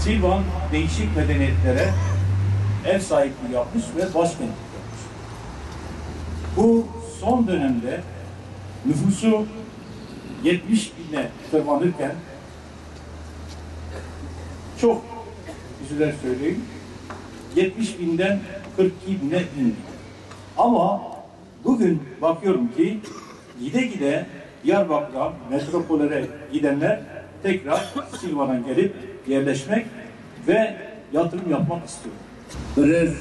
Silvan değişik medeniyetlere ev sahipliği yapmış ve başkentlik yapmış. Bu son dönemde nüfusu 70 bine tırmanırken çok üzüler söyleyeyim 70 binden 42 bine indi. Ama bugün bakıyorum ki gide gide Diyarbakır'a, metropolere gidenler tekrar Silvan'a gelip yerleşmek ve yatırım yapmak istiyor. Brez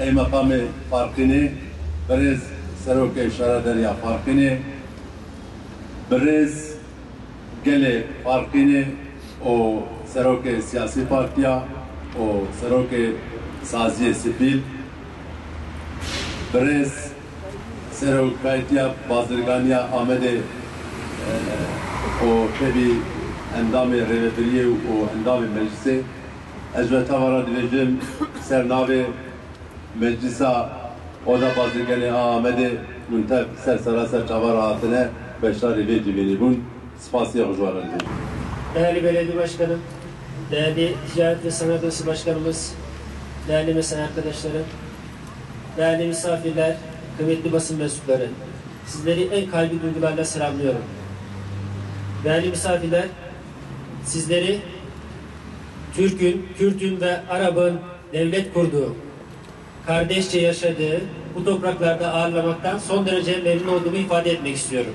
ey makamı farkını, Brez Seroke Şaraderya farkını, Brez gele farkını, o Seroke siyasi partiya, o Seroke saziye sivil, Brez Serokaytiya Bazırganiya Ahmet'e o tebi endamı reveberiye o endamı meclisi Ez ve tavara dileceğim sernave meclisa o da bazı gene Ahmet'e müntef ser sara ser çavar rahatine beşler ve cibini bun spasiye huzurlarını. Değerli Belediye Başkanım, değerli Ticaret ve Sanayi Odası Başkanımız, değerli mesai arkadaşlarım, değerli misafirler, kıymetli basın mensupları, sizleri en kalbi duygularla selamlıyorum. Değerli misafirler, sizleri Türk'ün, Kürt'ün ve Arap'ın devlet kurduğu, kardeşçe yaşadığı bu topraklarda ağırlamaktan son derece memnun olduğumu ifade etmek istiyorum.